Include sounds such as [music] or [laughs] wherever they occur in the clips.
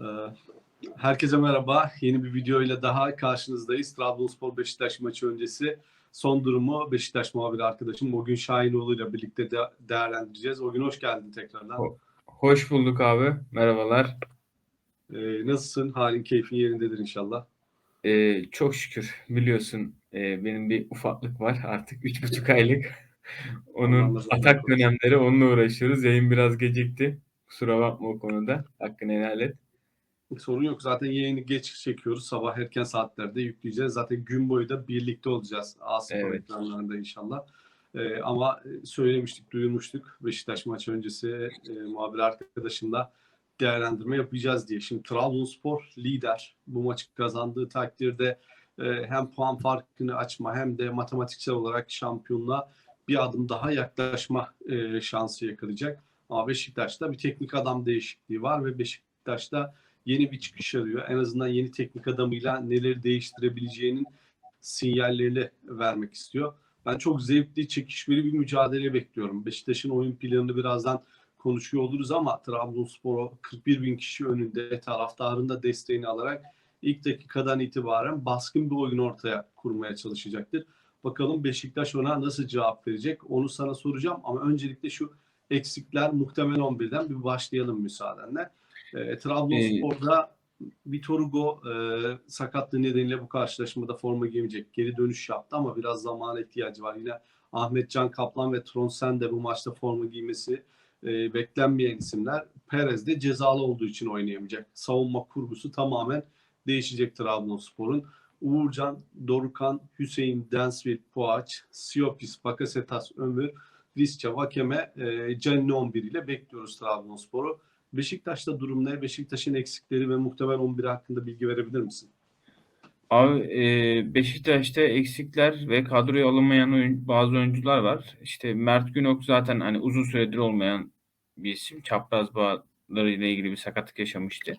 Ee, Herkese merhaba. Yeni bir video ile daha karşınızdayız. Trabzonspor Beşiktaş maçı öncesi son durumu Beşiktaş muhabiri arkadaşım Ogün Şahinoğlu ile birlikte de değerlendireceğiz. Ogün hoş geldin tekrardan. Hoş bulduk abi. Merhabalar. Ee, nasılsın? Halin, keyfin yerindedir inşallah. Ee, çok şükür biliyorsun e, benim bir ufaklık var artık üç buçuk aylık. [laughs] Onun atak dönemleri onunla uğraşıyoruz. Yayın biraz gecikti. Kusura bakma o konuda. Hakkını helal et. Sorun yok. Zaten yayını geç çekiyoruz. Sabah erken saatlerde yükleyeceğiz. Zaten gün boyu da birlikte olacağız. A-Spor Evet. ekranlarında inşallah. Ee, ama söylemiştik, duyurmuştuk. Beşiktaş maçı öncesi e, muhabir arkadaşımla değerlendirme yapacağız diye. Şimdi Trabzonspor lider. Bu maçı kazandığı takdirde e, hem puan farkını açma hem de matematiksel olarak şampiyonluğa bir adım daha yaklaşma e, şansı yakalayacak. Ama Beşiktaş'ta bir teknik adam değişikliği var ve Beşiktaş'ta yeni bir çıkış arıyor. En azından yeni teknik adamıyla neleri değiştirebileceğinin sinyallerini vermek istiyor. Ben çok zevkli, çekişmeli bir mücadele bekliyorum. Beşiktaş'ın oyun planını birazdan konuşuyor oluruz ama Trabzonspor o 41 bin kişi önünde taraftarın da desteğini alarak ilk dakikadan itibaren baskın bir oyun ortaya kurmaya çalışacaktır. Bakalım Beşiktaş ona nasıl cevap verecek onu sana soracağım ama öncelikle şu eksikler muhtemel 11'den bir başlayalım müsaadenle. E, Trabzonspor'da Vitor Hugo e, sakatlığı nedeniyle bu karşılaşmada forma giymeyecek. Geri dönüş yaptı ama biraz zamana ihtiyacı var. Yine Ahmet Can Kaplan ve Tronsen de bu maçta forma giymesi e, beklenmeyen isimler. Perez de cezalı olduğu için oynayamayacak. Savunma kurgusu tamamen değişecek Trabzonspor'un. Uğurcan, Dorukan, Hüseyin, Densville, Poğaç, Siopis, Bakasetas, Ömür, Visca, Vakeme, e, Cenni 11 ile bekliyoruz Trabzonspor'u. Beşiktaş'ta durum ne? Beşiktaş'ın eksikleri ve muhtemel 11 hakkında bilgi verebilir misin? Abi e, Beşiktaş'ta eksikler ve kadroya alınmayan oyun- bazı oyuncular var. İşte Mert Günok zaten hani uzun süredir olmayan bir isim. Çapraz bağları ile ilgili bir sakatlık yaşamıştı.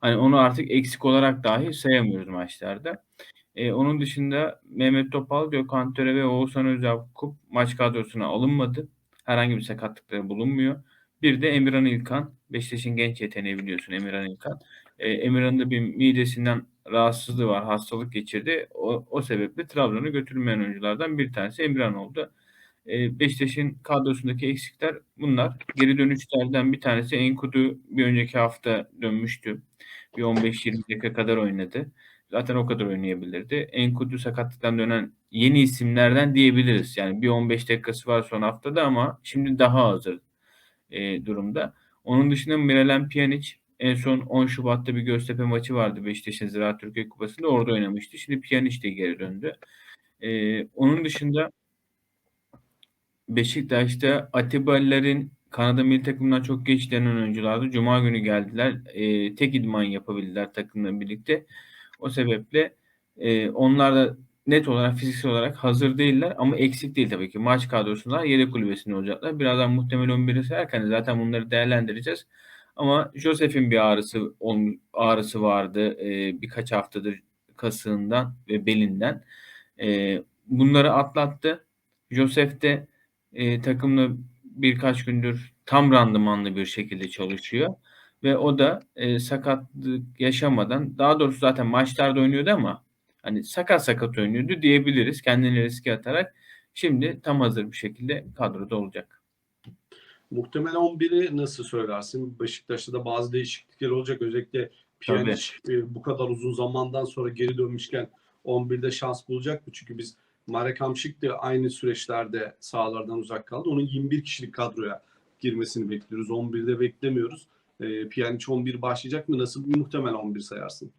Hani onu artık eksik olarak dahi sayamıyoruz maçlarda. E, onun dışında Mehmet Topal, Gökhan Töre ve Oğuzhan Özyakup maç kadrosuna alınmadı. Herhangi bir sakatlıkları bulunmuyor. Bir de Emirhan İlkan. Beşiktaş'ın genç yeteneği biliyorsun Emirhan İlkan. E, Emirhan'ın da bir midesinden rahatsızlığı var. Hastalık geçirdi. O, o sebeple Trabzon'a götürülmeyen oyunculardan bir tanesi Emirhan oldu. E, Beşiktaş'ın kadrosundaki eksikler bunlar. Geri dönüşlerden bir tanesi Enkudu bir önceki hafta dönmüştü. Bir 15-20 dakika kadar oynadı. Zaten o kadar oynayabilirdi. Enkudu sakatlıktan dönen yeni isimlerden diyebiliriz. Yani bir 15 dakikası var son haftada ama şimdi daha hazır e, durumda. Onun dışında Miralem Pjanic en son 10 Şubat'ta bir Göztepe maçı vardı Beşiktaş'ın Ziraat Türkiye Kupası'nda orada oynamıştı. Şimdi Pjanic de geri döndü. E, onun dışında Beşiktaş'ta Atiba'ların Kanada milli takımından çok geç denen oyunculardı. Cuma günü geldiler. E, tek idman yapabildiler takımla birlikte. O sebeple e, onlar da net olarak fiziksel olarak hazır değiller ama eksik değil tabii ki. Maç kadrosunda yedek kulübesinde olacaklar. Birazdan muhtemel 11'i sayarken zaten bunları değerlendireceğiz. Ama Josef'in bir ağrısı ağrısı vardı e, birkaç haftadır kasığından ve belinden. E, bunları atlattı. Josef de e, takımla birkaç gündür tam randımanlı bir şekilde çalışıyor. Ve o da e, sakatlık yaşamadan daha doğrusu zaten maçlarda oynuyordu ama hani sakat sakat oynuyordu diyebiliriz kendini riske atarak. Şimdi tam hazır bir şekilde kadroda olacak. Muhtemel 11'i nasıl söylersin? Beşiktaş'ta da bazı değişiklikler olacak. Özellikle Pjanic e, bu kadar uzun zamandan sonra geri dönmüşken 11'de şans bulacak mı? Çünkü biz Marek Hamşik de aynı süreçlerde sahalardan uzak kaldı. Onun 21 kişilik kadroya girmesini bekliyoruz. 11'de beklemiyoruz. E, Pjanic 11 başlayacak mı? Nasıl bir muhtemel 11 sayarsın?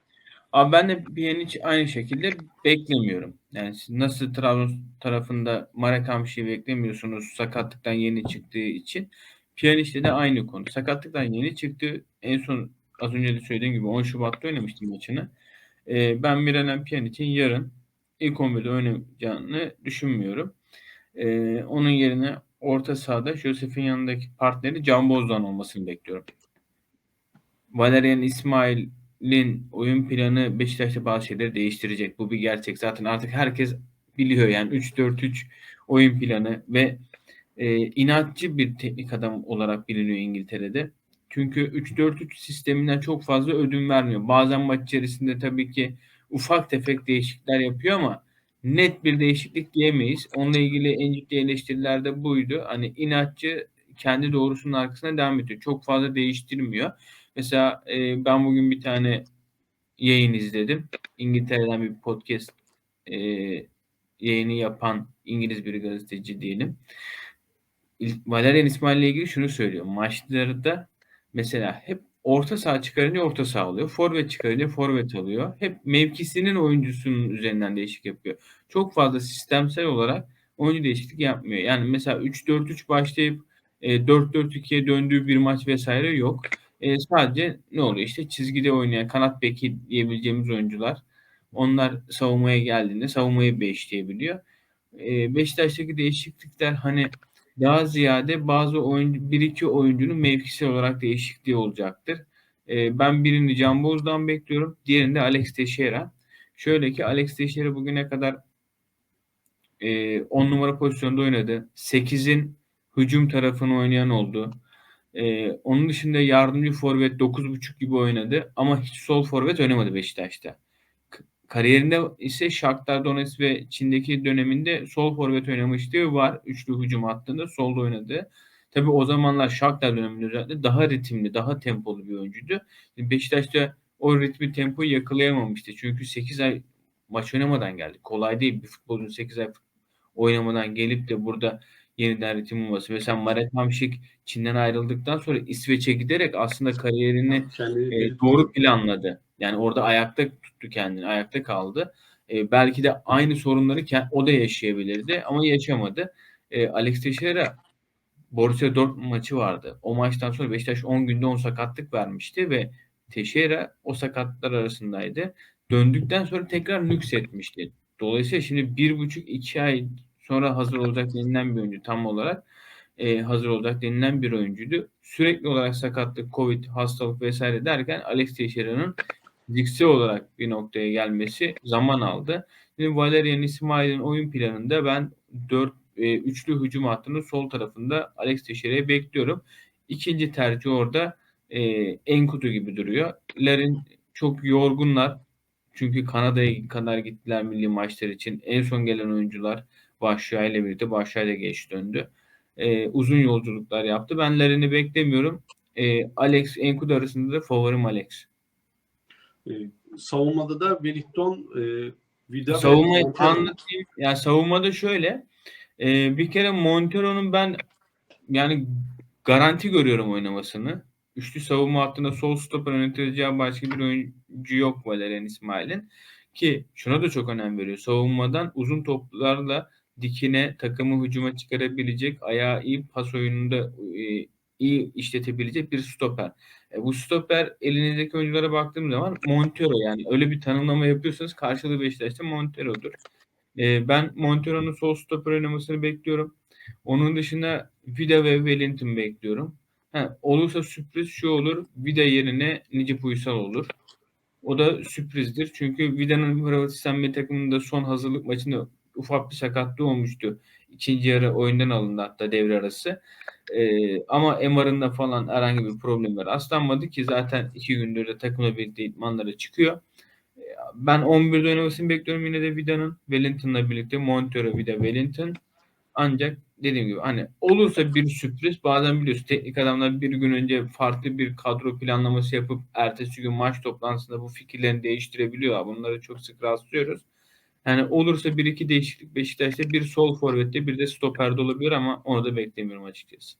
Abi ben de Pjanic aynı şekilde beklemiyorum. Yani nasıl Trabzon tarafında Marek Hamşik'i beklemiyorsunuz sakatlıktan yeni çıktığı için. Pjanic'te de aynı konu. Sakatlıktan yeni çıktı. En son az önce de söylediğim gibi 10 Şubat'ta oynamıştı maçını. Ee, ben Miralem Pjanic'in yarın ilk 11'de oynayacağını düşünmüyorum. Ee, onun yerine orta sahada Josef'in yanındaki partneri Can Bozdan olmasını bekliyorum. Valerian İsmail'in oyun planı Beşiktaş'ta bazı şeyleri değiştirecek. Bu bir gerçek. Zaten artık herkes biliyor yani 3-4-3 oyun planı ve e, inatçı bir teknik adam olarak biliniyor İngiltere'de. Çünkü 3-4-3 sisteminden çok fazla ödün vermiyor. Bazen maç içerisinde tabii ki ufak tefek değişiklikler yapıyor ama net bir değişiklik diyemeyiz. Onunla ilgili en ciddi eleştiriler de buydu. Hani inatçı kendi doğrusunun arkasına devam ediyor. Çok fazla değiştirmiyor. Mesela e, ben bugün bir tane yayın izledim. İngiltere'den bir podcast e, yayını yapan İngiliz bir gazeteci diyelim. Valerian İsmail ile ilgili şunu söylüyor. Maçlarda mesela hep orta saha çıkarınca orta saha alıyor. Forvet çıkarınca forvet alıyor. Hep mevkisinin oyuncusunun üzerinden değişik yapıyor. Çok fazla sistemsel olarak oyuncu değişiklik yapmıyor. Yani mesela 3-4-3 başlayıp e, 4-4-2'ye döndüğü bir maç vesaire yok. E, sadece ne oluyor? İşte çizgide oynayan kanat beki diyebileceğimiz oyuncular onlar savunmaya geldiğinde savunmayı beşleyebiliyor. E, Beşiktaş'taki değişiklikler hani daha ziyade bazı oyuncu, bir iki oyuncunun mevkisi olarak değişikliği olacaktır. E, ben birini Can Boz'dan bekliyorum. Diğerini de Alex Teixeira. Şöyle ki Alex Teixeira bugüne kadar e, 10 numara pozisyonda oynadı. 8'in hücum tarafını oynayan oldu. E, onun dışında yardımcı forvet 9.5 gibi oynadı ama hiç sol forvet oynamadı Beşiktaş'ta. Kariyerinde ise Shakhtar Donetsk ve Çin'deki döneminde sol forvet oynamıştı. Var üçlü hücum hattında solda oynadı. Tabii o zamanlar Shakhtar döneminde özellikle daha ritimli, daha tempolu bir oyuncuydu. Beşiktaş'ta o ritmi tempoyu yakalayamamıştı. Çünkü 8 ay maç oynamadan geldi. Kolay değil bir futbolcunun 8 ay oynamadan gelip de burada yeniden ritim bulması. Mesela Marek Hamšík Çin'den ayrıldıktan sonra İsveç'e giderek aslında kariyerini e, doğru planladı. Yani orada ayakta tuttu kendini, ayakta kaldı. E, belki de aynı sorunları o da yaşayabilirdi ama yaşamadı. E, Alex Teixeira Borussia Dortmund maçı vardı. O maçtan sonra Beşiktaş 10 günde 10 sakatlık vermişti ve Teixeira o sakatlar arasındaydı. Döndükten sonra tekrar nüksetmişti. Dolayısıyla şimdi bir buçuk iki ay sonra hazır olacak denilen bir oyuncu tam olarak e, hazır olacak denilen bir oyuncuydu. Sürekli olarak sakatlık, Covid, hastalık vesaire derken Alex Teixeira'nın fiziksel olarak bir noktaya gelmesi zaman aldı. Şimdi Valerian İsmail'in oyun planında ben 4 e, üçlü hücum hattının sol tarafında Alex Teixeira'yı bekliyorum. İkinci tercih orada e, Enkudu gibi duruyor. Larin çok yorgunlar. Çünkü Kanada'ya kadar gittiler milli maçlar için. En son gelen oyuncular Başşuay ile birlikte Başşuay da geç döndü. E, uzun yolculuklar yaptı. Ben Larin'i beklemiyorum. E, Alex Enkudu arasında da favorim Alex. E, savunmada da Wellington, e, Vida Montero. anlatayım. Yani savunmada şöyle. e, bir kere Montero'nun ben yani garanti görüyorum oynamasını. Üçlü savunma hattında sol stoper yöneteceği başka bir oyuncu yok Valerian İsmail'in. Ki şuna da çok önem veriyor. Savunmadan uzun toplarla dikine takımı hücuma çıkarabilecek, ayağı iyi pas oyununda e, iyi işletebilecek bir stoper. E, bu stoper elinizdeki oyunculara baktığım zaman Montero yani öyle bir tanımlama yapıyorsanız karşılığı Beşiktaş'ta Montero'dur. E, ben Montero'nun sol stoper oynamasını bekliyorum. Onun dışında Vida ve Wellington bekliyorum. Ha, olursa sürpriz şu olur. Vida yerine Necip Uysal olur. O da sürprizdir. Çünkü Vida'nın Hırvatistan milli takımında son hazırlık maçında ufak bir sakatlığı olmuştu. İkinci yarı oyundan alındı hatta devre arası. Ee, ama MR'ında da falan herhangi bir problem var. Aslanmadı ki zaten iki gündür de takımla birlikte idmanlara çıkıyor. Ee, Ben 11'de oynamasını bekliyorum yine de Vida'nın. Wellington'la birlikte Montero, Vida, Wellington. Ancak dediğim gibi hani olursa bir sürpriz bazen biliyorsun teknik adamlar bir gün önce farklı bir kadro planlaması yapıp ertesi gün maç toplantısında bu fikirlerini değiştirebiliyor. Bunları çok sık rastlıyoruz. Yani olursa bir iki değişiklik Beşiktaş'ta bir sol forvette bir de stoperde olabilir ama onu da beklemiyorum açıkçası.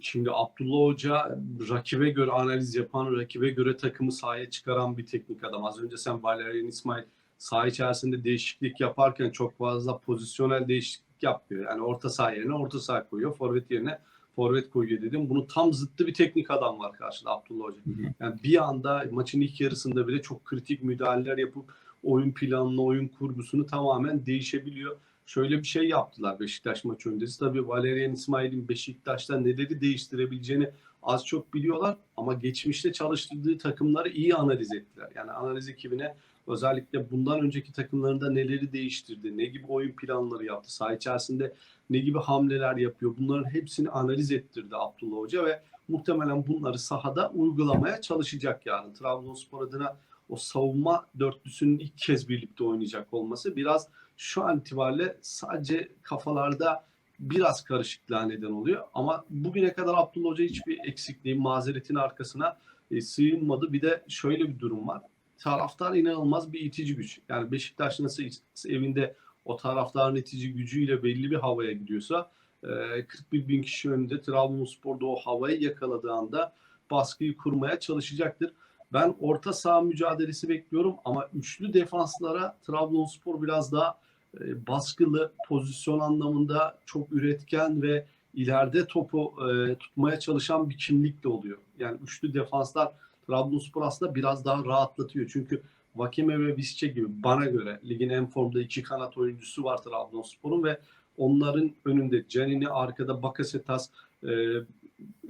Şimdi Abdullah Hoca rakibe göre analiz yapan, rakibe göre takımı sahaya çıkaran bir teknik adam. Az önce sen Valerian İsmail saha içerisinde değişiklik yaparken çok fazla pozisyonel değişiklik yapmıyor. Yani orta saha yerine orta saha koyuyor, forvet yerine forvet koyuyor dedim. Bunu tam zıttı bir teknik adam var karşıda Abdullah Hoca. Yani bir anda maçın ilk yarısında bile çok kritik müdahaleler yapıp oyun planını, oyun kurgusunu tamamen değişebiliyor. Şöyle bir şey yaptılar Beşiktaş maçı öncesi. Tabii Valerian İsmail'in Beşiktaş'ta neleri değiştirebileceğini az çok biliyorlar ama geçmişte çalıştırdığı takımları iyi analiz ettiler. Yani analiz ekibine özellikle bundan önceki takımlarında neleri değiştirdi, ne gibi oyun planları yaptı, saha içerisinde ne gibi hamleler yapıyor bunların hepsini analiz ettirdi Abdullah Hoca ve muhtemelen bunları sahada uygulamaya çalışacak yarın. Trabzonspor adına o savunma dörtlüsünün ilk kez birlikte oynayacak olması biraz şu an itibariyle sadece kafalarda biraz karışıklığa neden oluyor. Ama bugüne kadar Abdullah Hoca hiçbir eksikliğin, mazeretin arkasına e, sığınmadı. Bir de şöyle bir durum var. Taraftar inanılmaz bir itici güç. Yani Beşiktaş nasıl evinde o taraftarın itici gücüyle belli bir havaya gidiyorsa e, 41 bin kişi önünde Trabzonspor'da o havayı yakaladığı anda baskıyı kurmaya çalışacaktır. Ben orta saha mücadelesi bekliyorum ama üçlü defanslara Trabzonspor biraz daha e, baskılı, pozisyon anlamında çok üretken ve ileride topu e, tutmaya çalışan bir kimlikle oluyor. Yani üçlü defanslar Trabzonspor aslında biraz daha rahatlatıyor. Çünkü Vakeme ve Visca gibi bana göre ligin en formda iki kanat oyuncusu var Trabzonspor'un ve onların önünde Canini arkada Bakasetas, e,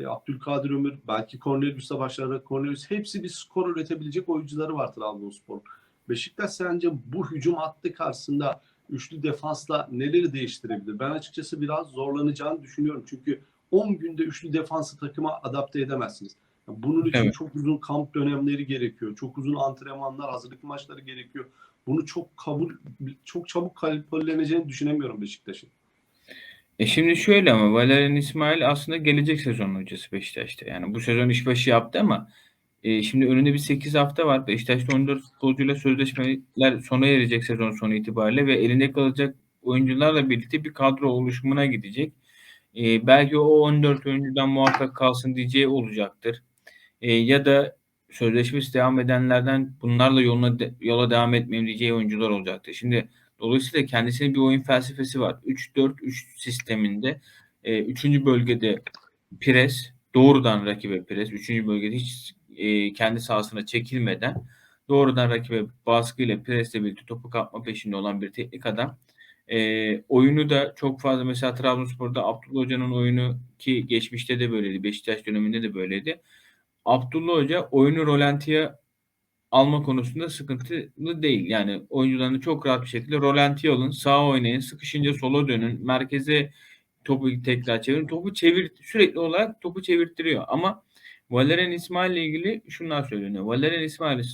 Abdülkadir Ömür, belki Cornelius'la başlayarak Cornelius hepsi bir skor üretebilecek oyuncuları var Trabzonspor'un. Beşiktaş sence bu hücum hattı karşısında üçlü defansla neleri değiştirebilir? Ben açıkçası biraz zorlanacağını düşünüyorum. Çünkü 10 günde üçlü defansı takıma adapte edemezsiniz. Bunun için Evet. çok uzun kamp dönemleri gerekiyor. Çok uzun antrenmanlar, hazırlık maçları gerekiyor. Bunu çok kabul çok çabuk kabulleneceğini düşünemiyorum Beşiktaş'ın. E şimdi şöyle ama Valerian İsmail aslında gelecek sezon hocası Beşiktaş'ta. Yani bu sezon işbaşı yaptı ama e, şimdi önünde bir 8 hafta var. Beşiktaş'ta 14 futbolcuyla sözleşmeler sona erecek sezon sonu itibariyle ve elinde kalacak oyuncularla birlikte bir kadro oluşumuna gidecek. E, belki o 14 oyuncudan muhakkak kalsın diyeceği olacaktır. E, ya da sözleşmesi devam edenlerden bunlarla yoluna de- yola devam etmeyeyim diyeceği oyuncular olacaktır. Şimdi dolayısıyla kendisinin bir oyun felsefesi var. 3-4-3 sisteminde e, üçüncü bölgede pres, doğrudan rakibe pres, üçüncü bölgede hiç e, kendi sahasına çekilmeden doğrudan rakibe baskıyla presle birlikte topu kapma peşinde olan bir teknik adam. E, oyunu da çok fazla mesela Trabzonspor'da Abdullah Hoca'nın oyunu ki geçmişte de böyleydi. Beşiktaş döneminde de böyleydi. Abdullah Hoca oyunu rolantiye alma konusunda sıkıntılı değil. Yani oyuncularını çok rahat bir şekilde rolantiye alın, sağa oynayın, sıkışınca sola dönün, merkeze topu tekrar çevirin. Topu çevir sürekli olarak topu çevirttiriyor. Ama Valerian İsmail ile ilgili şunlar söyleniyor. Valerian İsmail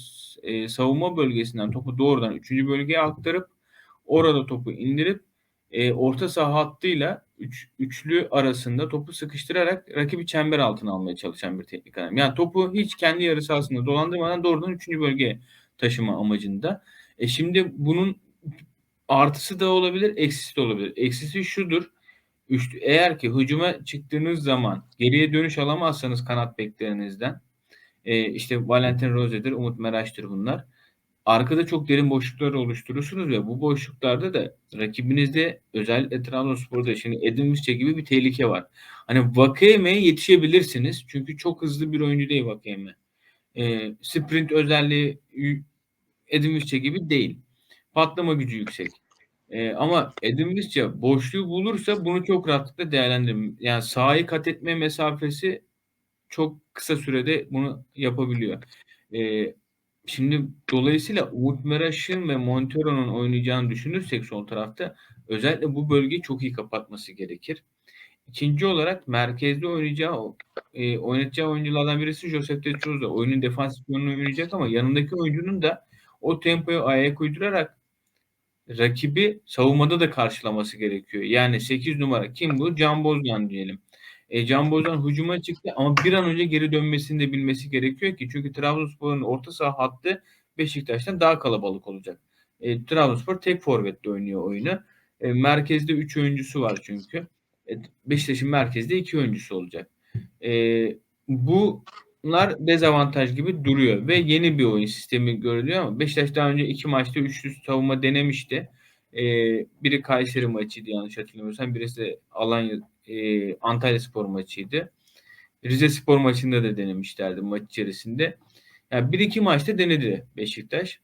e, savunma bölgesinden topu doğrudan 3. bölgeye aktarıp orada topu indirip e, orta saha hattıyla üç, üçlü arasında topu sıkıştırarak rakibi çember altına almaya çalışan bir teknik adam. Yani topu hiç kendi yarı sahasında dolandırmadan doğrudan 3. bölgeye taşıma amacında. E şimdi bunun artısı da olabilir, eksisi de olabilir. Eksisi şudur. Üçlü, eğer ki hücuma çıktığınız zaman geriye dönüş alamazsanız kanat beklerinizden e, işte Valentin Rose'dir, Umut Meraş'tır bunlar. Arkada çok derin boşluklar oluşturursunuz ve bu boşluklarda da rakibinizde özellikle Trabzonspor'da şimdi Edin Visca gibi bir tehlike var. Hani Vakayeme'ye yetişebilirsiniz. Çünkü çok hızlı bir oyuncu değil Vakayeme. E, sprint özelliği Edin Visca gibi değil. Patlama gücü yüksek. E, ama Edin Visca boşluğu bulursa bunu çok rahatlıkla değerlendirir. Yani sahayı kat etme mesafesi çok kısa sürede bunu yapabiliyor. E, şimdi dolayısıyla Umut Meraş'ın ve Montero'nun oynayacağını düşünürsek sol tarafta özellikle bu bölgeyi çok iyi kapatması gerekir. İkinci olarak merkezde oynayacağı e, oynatacağı oyunculardan birisi Josep de Souza. Oyunun defansif yönünü oynayacak ama yanındaki oyuncunun da o tempoyu ayak uydurarak rakibi savunmada da karşılaması gerekiyor. Yani 8 numara kim bu? Can Bozdan diyelim. E, Can Bozdan hücuma çıktı ama bir an önce geri dönmesini de bilmesi gerekiyor ki çünkü Trabzonspor'un orta saha hattı Beşiktaş'tan daha kalabalık olacak. E, Trabzonspor tek forvetle oynuyor oyunu. E, merkezde 3 oyuncusu var çünkü. E, Beşiktaş'ın merkezde 2 oyuncusu olacak. E, bunlar dezavantaj gibi duruyor ve yeni bir oyun sistemi görülüyor ama Beşiktaş daha önce iki maçta üçlü savunma denemişti. E, biri Kayseri maçıydı yanlış hatırlamıyorsam. Birisi de Alanya e, Antalya Spor maçıydı. Rize Spor maçında da denemişlerdi maç içerisinde. Yani bir iki maçta denedi Beşiktaş.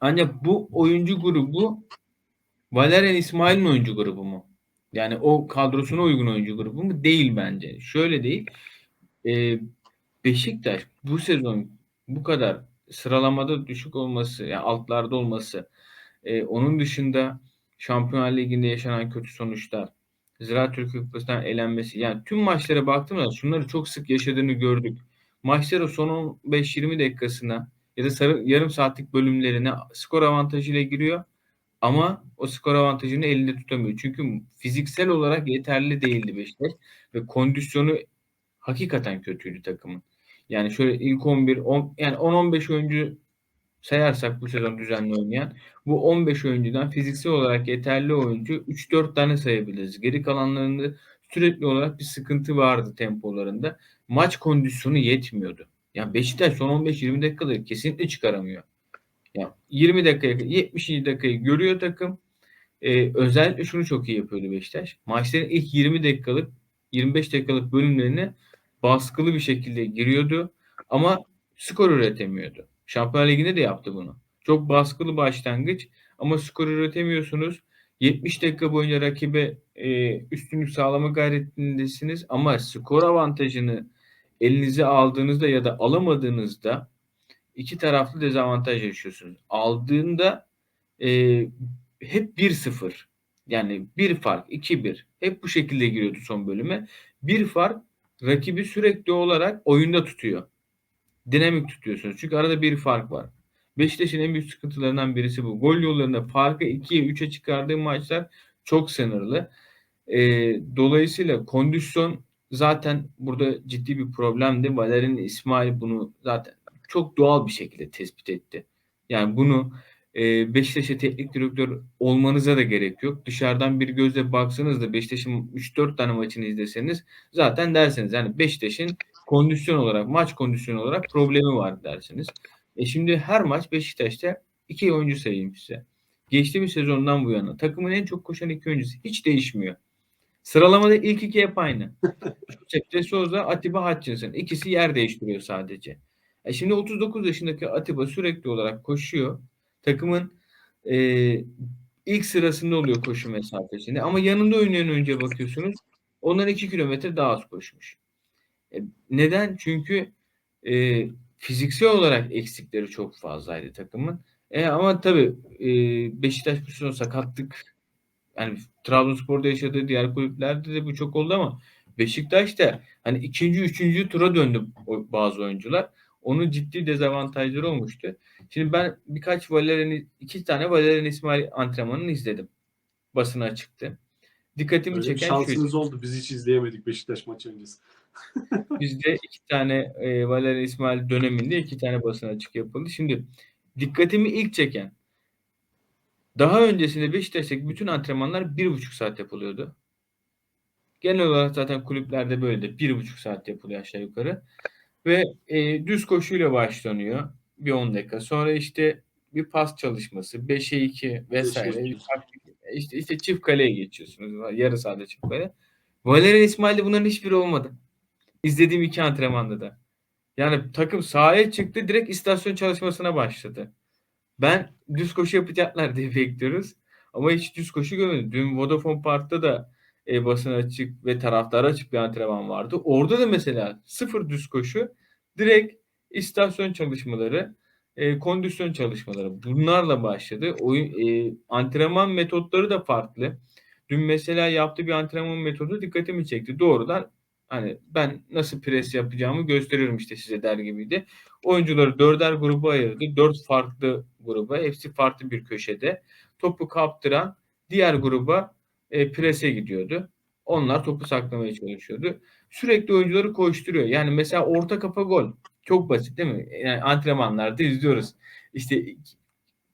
Ancak bu oyuncu grubu Valerian İsmail'in oyuncu grubu mu? Yani o kadrosuna uygun oyuncu grubu mu? Değil bence. Şöyle değil. E, Beşiktaş bu sezon bu kadar sıralamada düşük olması, yani altlarda olması, e, onun dışında Şampiyonlar Ligi'nde yaşanan kötü sonuçlar, Ziraat Türkiye Kupası'ndan elenmesi. Yani tüm maçlara baktığımda şunları çok sık yaşadığını gördük. Maçların son 15-20 dakikasına ya da sarı, yarım saatlik bölümlerine skor avantajıyla giriyor. Ama o skor avantajını elinde tutamıyor. Çünkü fiziksel olarak yeterli değildi Beşiktaş ve kondisyonu hakikaten kötüydü takımın. Yani şöyle ilk 11 10, yani 10-15 oyuncu sayarsak bu sezon düzenli oynayan bu 15 oyuncudan fiziksel olarak yeterli oyuncu 3-4 tane sayabiliriz. Geri kalanlarında sürekli olarak bir sıkıntı vardı tempolarında. Maç kondisyonu yetmiyordu. Yani Beşiktaş son 15-20 dakikaları kesinlikle çıkaramıyor. Yani 20 dakikaya 70. dakikayı görüyor takım. Ee, özellikle şunu çok iyi yapıyordu Beşiktaş. Maçların ilk 20 dakikalık 25 dakikalık bölümlerine baskılı bir şekilde giriyordu ama skor üretemiyordu. Şampiyonlar Ligi'nde de yaptı bunu. Çok baskılı başlangıç ama skor üretemiyorsunuz. 70 dakika boyunca rakibe e, üstünlük sağlama gayretindesiniz ama skor avantajını elinize aldığınızda ya da alamadığınızda iki taraflı dezavantaj yaşıyorsunuz. Aldığında e, hep 1-0 yani bir fark 2-1 hep bu şekilde giriyordu son bölüme. Bir fark rakibi sürekli olarak oyunda tutuyor. Dinamik tutuyorsunuz. Çünkü arada bir fark var. Beşiktaş'ın en büyük sıkıntılarından birisi bu. Gol yollarında farkı 2'ye 3'e çıkardığı maçlar çok sınırlı. E, dolayısıyla kondisyon zaten burada ciddi bir problemdi. Valerian İsmail bunu zaten çok doğal bir şekilde tespit etti. Yani bunu e, Beşiktaş'a teknik direktör olmanıza da gerek yok. Dışarıdan bir gözle baksanız da Beşiktaş'ın 3-4 tane maçını izleseniz zaten dersiniz. Yani Beşiktaş'ın kondisyon olarak, maç kondisyonu olarak problemi var dersiniz. E şimdi her maç Beşiktaş'ta iki oyuncu sayayım size. Geçtiğimiz sezondan bu yana takımın en çok koşan iki oyuncusu hiç değişmiyor. Sıralamada ilk iki hep aynı. Josep Souza, Atiba Hutchinson. İkisi yer değiştiriyor sadece. E şimdi 39 yaşındaki Atiba sürekli olarak koşuyor. Takımın e, ilk sırasında oluyor koşu mesafesinde. Ama yanında oynayan önce bakıyorsunuz. Ondan 2 kilometre daha az koşmuş. E, neden? Çünkü e, fiziksel olarak eksikleri çok fazlaydı takımın. E, ama tabii e, Beşiktaş bu sezon sakatlık yani Trabzonspor'da yaşadığı diğer kulüplerde de bu çok oldu ama Beşiktaş'ta hani ikinci, üçüncü tura döndü bazı oyuncular. Onun ciddi dezavantajları olmuştu. Şimdi ben birkaç Valerian, iki tane Valerian İsmail antrenmanını izledim. Basına çıktı. Dikkatimi Öyle çeken şansınız şuydu. oldu. Biz hiç izleyemedik Beşiktaş maçı öncesi. [laughs] Bizde iki tane e, Valerian İsmail döneminde iki tane basın açık yapıldı. Şimdi dikkatimi ilk çeken daha öncesinde Beşiktaş'taki bütün antrenmanlar bir buçuk saat yapılıyordu. Genel olarak zaten kulüplerde böyle de bir buçuk saat yapılıyor aşağı yukarı. Ve e, düz koşuyla başlanıyor. Bir 10 dakika. Sonra işte bir pas çalışması. 5'e 2 vesaire. İşte, işte çift kaleye geçiyorsunuz. Yarı sahada çift kale. Valerian İsmail'de bunların hiçbiri olmadı. İzlediğim iki antrenmanda da. Yani takım sahaya çıktı direkt istasyon çalışmasına başladı. Ben düz koşu yapacaklar [laughs] diye bekliyoruz. Ama hiç düz koşu görmedim. Dün Vodafone Park'ta da e, basın açık ve taraftara açık bir antrenman vardı. Orada da mesela sıfır düz koşu direkt istasyon çalışmaları, e, kondisyon çalışmaları bunlarla başladı. Oyun, e, antrenman metotları da farklı. Dün mesela yaptığı bir antrenman metodu dikkatimi çekti. Doğrudan hani ben nasıl pres yapacağımı gösteriyorum işte size der gibiydi. Oyuncuları dörder gruba ayırdı. Dört farklı gruba. Hepsi farklı bir köşede. Topu kaptıran diğer gruba e, prese gidiyordu. Onlar topu saklamaya çalışıyordu. Sürekli oyuncuları koşturuyor. Yani mesela orta kafa gol. Çok basit değil mi? Yani antrenmanlarda izliyoruz. İşte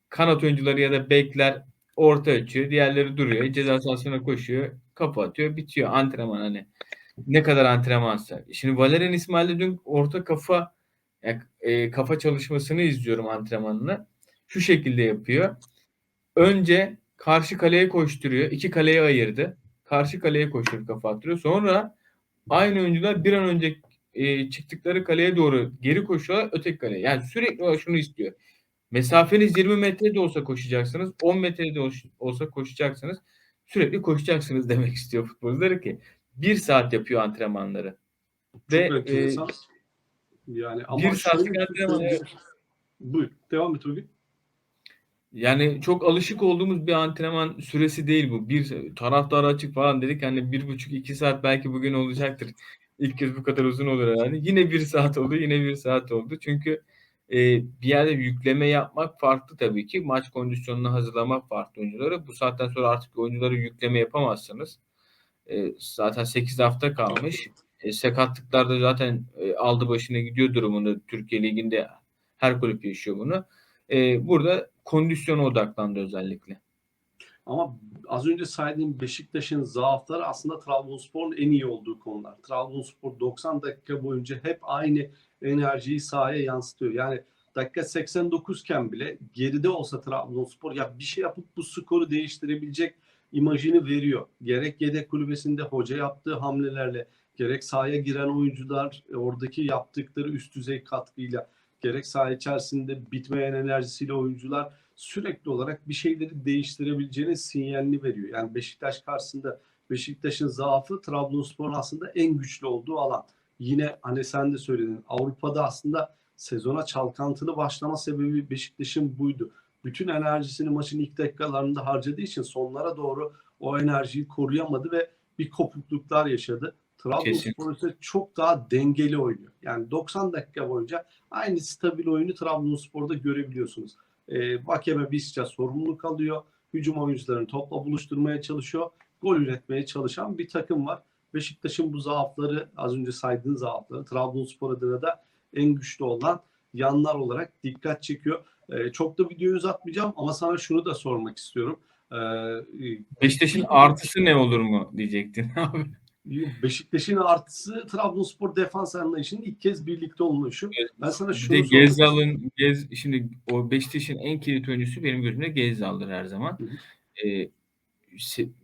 kanat oyuncuları ya da bekler orta açıyor. Diğerleri duruyor. Ceza sahasına koşuyor. Kafa atıyor. Bitiyor. Antrenman hani. Ne kadar antrenmansa. Şimdi Valerian İsmail'de dün orta kafa yani, e, kafa çalışmasını izliyorum antrenmanını. Şu şekilde yapıyor. Önce karşı kaleye koşturuyor. İki kaleye ayırdı. Karşı kaleye koşturup kafa attırıyor. Sonra aynı oyuncular bir an önce e, çıktıkları kaleye doğru geri koşuyorlar öteki kaleye. Yani sürekli şunu istiyor. Mesafeniz 20 metre de olsa koşacaksınız. 10 metre de olsa koşacaksınız. Sürekli koşacaksınız demek istiyor futbolcuları ki. Bir saat yapıyor antrenmanları. Çok Ve, enteresan. yani ama bir saatlik bir şey antrenman, söyleyeyim. Buyur. Devam et Uygun. Yani çok alışık olduğumuz bir antrenman süresi değil bu. Bir taraftara açık falan dedik hani bir buçuk iki saat belki bugün olacaktır. İlk kez bu kadar uzun olur herhalde. Yine bir saat oldu, yine bir saat oldu. Çünkü e, bir yerde yükleme yapmak farklı tabii ki. Maç kondisyonunu hazırlamak farklı oyuncuları. Bu saatten sonra artık oyuncuları yükleme yapamazsınız. E, zaten 8 hafta kalmış. E, sakatlıklar da zaten e, aldı başına gidiyor durumunda. Türkiye Ligi'nde her kulüp yaşıyor bunu. E, burada kondisyona odaklandı özellikle. Ama az önce saydığım Beşiktaş'ın zaafları aslında Trabzonspor'un en iyi olduğu konular. Trabzonspor 90 dakika boyunca hep aynı enerjiyi sahaya yansıtıyor. Yani dakika 89 iken bile geride olsa Trabzonspor ya bir şey yapıp bu skoru değiştirebilecek imajını veriyor. Gerek yedek kulübesinde hoca yaptığı hamlelerle, gerek sahaya giren oyuncular e, oradaki yaptıkları üst düzey katkıyla, gerek saha içerisinde bitmeyen enerjisiyle oyuncular sürekli olarak bir şeyleri değiştirebileceğinin sinyalini veriyor. Yani Beşiktaş karşısında Beşiktaş'ın zaafı Trabzonspor'un aslında en güçlü olduğu alan. Yine hani sen de söyledin Avrupa'da aslında sezona çalkantılı başlama sebebi Beşiktaş'ın buydu. Bütün enerjisini maçın ilk dakikalarında harcadığı için sonlara doğru o enerjiyi koruyamadı ve bir kopukluklar yaşadı. Trabzonspor ise çok daha dengeli oynuyor. Yani 90 dakika boyunca aynı stabil oyunu Trabzonspor'da görebiliyorsunuz. E, Vakeme Bisca sorumluluk alıyor. Hücum oyuncularını topla buluşturmaya çalışıyor. Gol üretmeye çalışan bir takım var. Beşiktaş'ın bu zaafları az önce saydığın zaafları Trabzonspor adına da en güçlü olan yanlar olarak dikkat çekiyor. E, çok da videoyu uzatmayacağım ama sana şunu da sormak istiyorum. E, Beşiktaş'ın artısı ne olur mu diyecektin [laughs] abi. Beşiktaş'ın artısı Trabzonspor defans anlayışının ilk kez birlikte oluşu. Ben sana şunu de Gezal'ın Gez şimdi o Beşiktaş'ın en kilit oyuncusu benim gözümde Gezal'dır her zaman. Ee,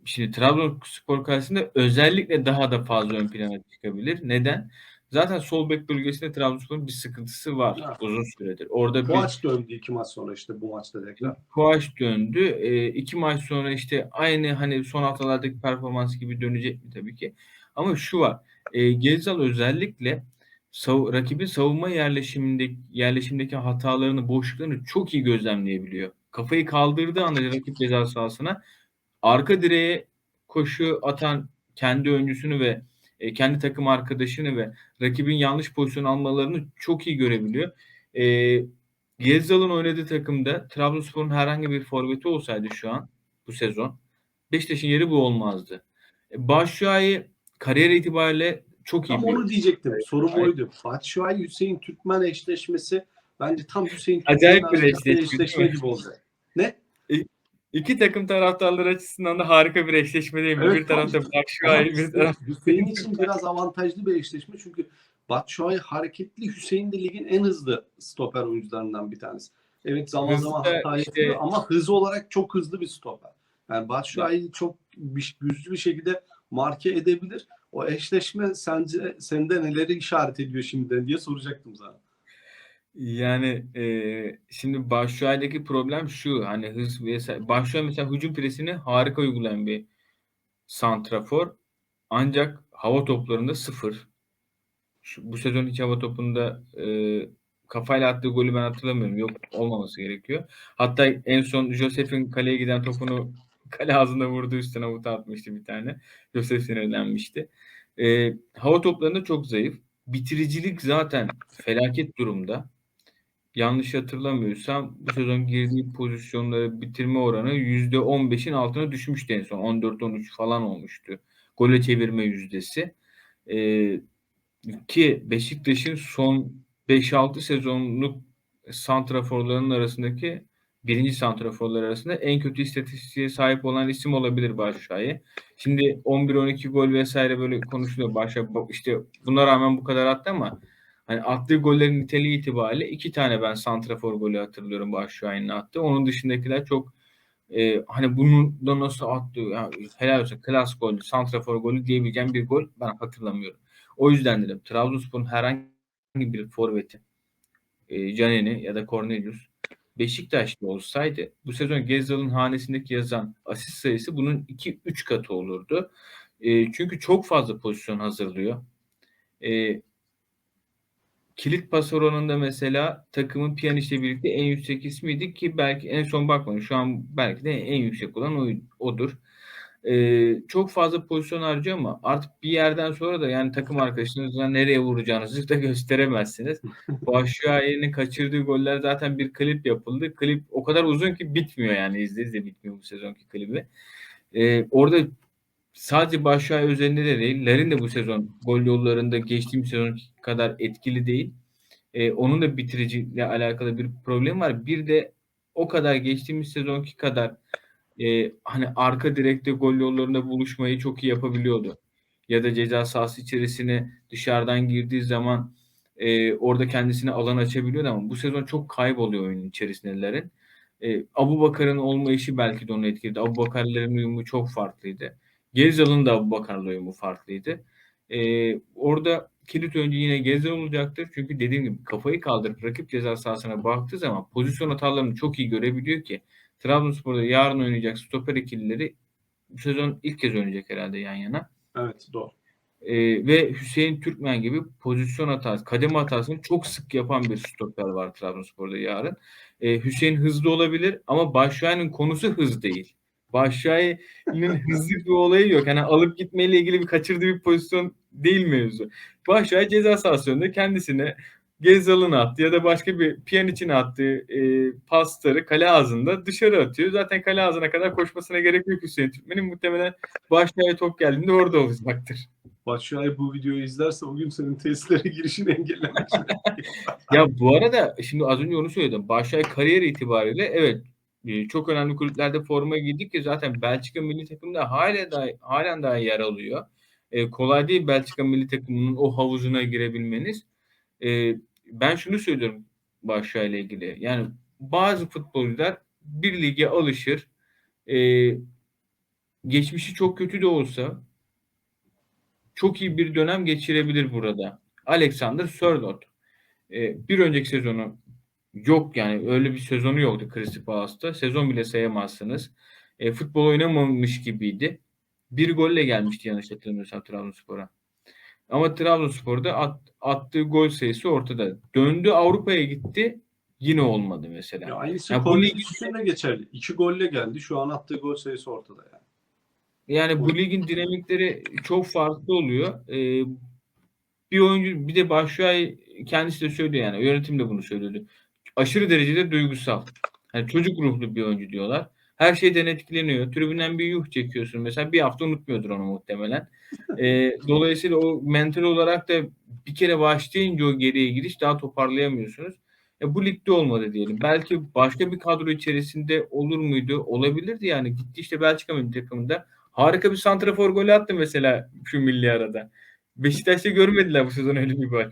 şimdi Trabzonspor karşısında özellikle daha da fazla ön plana çıkabilir. Neden? Zaten sol bek bölgesinde Trabzonspor'un bir sıkıntısı var Ha. uzun süredir. Orada Kovaç döndü iki maç sonra işte bu maçta tekrar. Kovaç döndü. E, iki maç sonra işte aynı hani son haftalardaki performans gibi dönecek mi tabii ki. Ama şu var. E, Gezal özellikle sav rakibin savunma yerleşimindeki yerleşimdeki hatalarını, boşluklarını çok iyi gözlemleyebiliyor. Kafayı kaldırdığı anda rakip ceza sahasına arka direğe koşu atan kendi öncüsünü ve e, kendi takım arkadaşını ve rakibin yanlış pozisyon almalarını çok iyi görebiliyor. E, Gezzal'ın oynadığı takımda Trabzonspor'un herhangi bir forveti olsaydı şu an bu sezon Beşiktaş'ın yeri bu olmazdı. E, Başşuay'ı kariyer itibariyle çok iyi Tam onu diyecektim. Sorum Evet. oydu. Fatih Şuay Hüseyin Türkmen eşleşmesi bence tam Hüseyin Acayip Türkmen bir arasında eşleşme, eşleşme değil mi? gibi oldu. Ne? İki takım taraftarları açısından da harika bir eşleşme değil mi? Evet, bir tarafta. Başşuay, bir tarafta Hüseyin için biraz avantajlı bir eşleşme çünkü Batshuayi hareketli Hüseyin de ligin en hızlı stoper oyuncularından bir tanesi. Evet zaman Hızlı zaman hata işte- yapıyor ama hız olarak çok hızlı bir stoper. Yani Batshuayi çok bir- güçlü bir şekilde marke edebilir. O eşleşme sence sende neleri işaret ediyor şimdiden diye soracaktım sana. Yani e, şimdi Başşuay'daki problem şu hani hız vesaire. Başşuay mesela hücum presini harika uygulayan bir santrafor. Ancak hava toplarında sıfır. Şu, bu sezon hiç hava topunda e, kafayla attığı golü ben hatırlamıyorum. Yok olmaması gerekiyor. Hatta en son Josef'in kaleye giden topunu [laughs] kale ağzına vurdu üstüne avuta atmıştı bir tane. Josef sinirlenmişti. E, hava toplarında çok zayıf. Bitiricilik zaten felaket durumda yanlış hatırlamıyorsam bu sezon girdiği pozisyonları bitirme oranı %15'in altına düşmüştü en son. 14-13 falan olmuştu. Gole çevirme yüzdesi. Ee, ki Beşiktaş'ın son 5-6 sezonluk santraforların arasındaki birinci santraforlar arasında en kötü istatistiğe sahip olan isim olabilir Başşuay'ı. Şimdi 11-12 gol vesaire böyle konuşuluyor. Başa işte buna rağmen bu kadar attı ama hani attığı gollerin niteliği itibariyle iki tane ben santrafor golü hatırlıyorum Başşuay'ın attı. Onun dışındakiler çok e, hani bunu da nasıl attı ya, helal olsun klas gol, santrafor golü diyebileceğim bir gol ben hatırlamıyorum. O yüzden dedim Trabzonspor'un herhangi bir forveti e, Caneni ya da Cornelius Beşiktaş'ta olsaydı bu sezon Gezzal'ın hanesindeki yazan asist sayısı bunun 2-3 katı olurdu. E, çünkü çok fazla pozisyon hazırlıyor. E, kilit pas oranında mesela takımın Pjanic'le birlikte en yüksek ismiydi ki belki en son bakmadım. Şu an belki de en yüksek olan o, odur. Ee, çok fazla pozisyon harcıyor ama artık bir yerden sonra da yani takım arkadaşınıza nereye vuracağınızı da [laughs] gösteremezsiniz. Başşuayen'in kaçırdığı goller zaten bir klip yapıldı. Klip o kadar uzun ki bitmiyor yani izle izle bitmiyor bu sezonki klibi. Ee, orada sadece Başşuay üzerinde de değil. Larin de bu sezon gol yollarında geçtiğim sezon kadar etkili değil. Ee, onun da bitiriciyle alakalı bir problem var. Bir de o kadar geçtiğimiz sezonki kadar e, hani arka direkte gol yollarında buluşmayı çok iyi yapabiliyordu. Ya da ceza sahası içerisine dışarıdan girdiği zaman e, orada kendisine alan açabiliyordu ama bu sezon çok kayboluyor oyunun içerisinde'lerin. E, Abu Bakar'ın olmayışı belki de onu etkiledi. Abu Bakar'ların uyumu çok farklıydı. Gezzal'ın da Abu Bakar'la uyumu farklıydı. E, orada kilit oyuncu yine Gezzal olacaktır. Çünkü dediğim gibi kafayı kaldırıp rakip ceza sahasına baktığı zaman pozisyon hatalarını çok iyi görebiliyor ki Trabzonspor'da yarın oynayacak stoper ikilileri bu sezon ilk kez oynayacak herhalde yan yana. Evet doğru. Ee, ve Hüseyin Türkmen gibi pozisyon hatası, kademe hatasını çok sık yapan bir stoper var Trabzonspor'da yarın. Ee, Hüseyin hızlı olabilir ama Başşuay'ın konusu hız değil. Başşuay'ın [laughs] hızlı bir olayı yok. Yani alıp gitmeyle ilgili bir kaçırdığı bir pozisyon değil mevzu. Başşuay ceza sahası önünde kendisine Gezzal'ın attı ya da başka bir piyan için attığı e, pasları kale ağzında dışarı atıyor. Zaten kale ağzına kadar koşmasına gerek yok Hüseyin Türkmen'in. Muhtemelen Başşuay'a top geldiğinde orada olacaktır. Başşuay bu videoyu izlerse bugün senin tesislere girişini engellemek. [laughs] Ya bu arada şimdi az önce onu söyledim. Başşuay kariyer itibariyle evet e, çok önemli kulüplerde forma giydik ki zaten Belçika milli takımda hala da halen daha yer alıyor. E, kolay değil Belçika milli takımının o havuzuna girebilmeniz. E, ben şunu söylüyorum Başşuay ile ilgili. Yani bazı futbolcular bir lige alışır. E, geçmişi çok kötü de olsa çok iyi bir dönem geçirebilir burada. Alexander Sörloth. E, bir önceki sezonu yok yani öyle bir sezonu yoktu Crystal Palace'ta. Sezon bile sayamazsınız. E, futbol oynamamış gibiydi. Bir golle gelmişti yanlış hatırlamıyorsam Trabzonspor'a. Ama Trabzonspor'da at, attığı gol sayısı ortada. Döndü Avrupa'ya gitti. Yine olmadı mesela. Ya aynısı Ya bu Konya lig- için de geçerli. İki golle geldi. Şu an attığı gol sayısı ortada yani. Yani bu ligin dinamikleri çok farklı oluyor. Ee, bir oyuncu bir de Başşuay kendisi de söylüyor yani yönetim de bunu söylüyordu. Aşırı derecede duygusal. Yani çocuk ruhlu bir oyuncu diyorlar. Her şeyden etkileniyor. Tribünden bir yuh çekiyorsun. Mesela bir hafta unutmuyordur onu muhtemelen. [laughs] Ee, dolayısıyla o mental olarak da bir kere başlayınca o geriye gidiş daha toparlayamıyorsunuz. E, bu ligde olmadı diyelim. Belki başka bir kadro içerisinde olur muydu? Olabilirdi yani. Gitti işte Belçika milli takımında. Harika bir santrafor golü attı mesela şu milli arada. Beşiktaş'ta görmediler bu sezon öyle bir gol.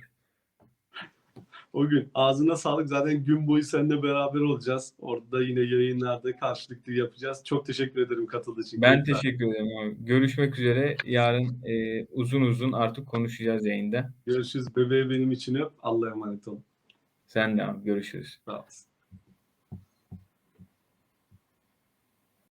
O gün ağzına sağlık. Zaten gün boyu seninle beraber olacağız. Orada da yine yayınlarda karşılıklı yapacağız. Çok teşekkür ederim katıldığın için. Ben Keyifler. teşekkür ederim abi. Görüşmek üzere. Yarın e, uzun uzun artık konuşacağız yayında. Görüşürüz. Bebeği benim için öp. Allah'a emanet olun. Sen de abi görüşürüz. Sağ olasın.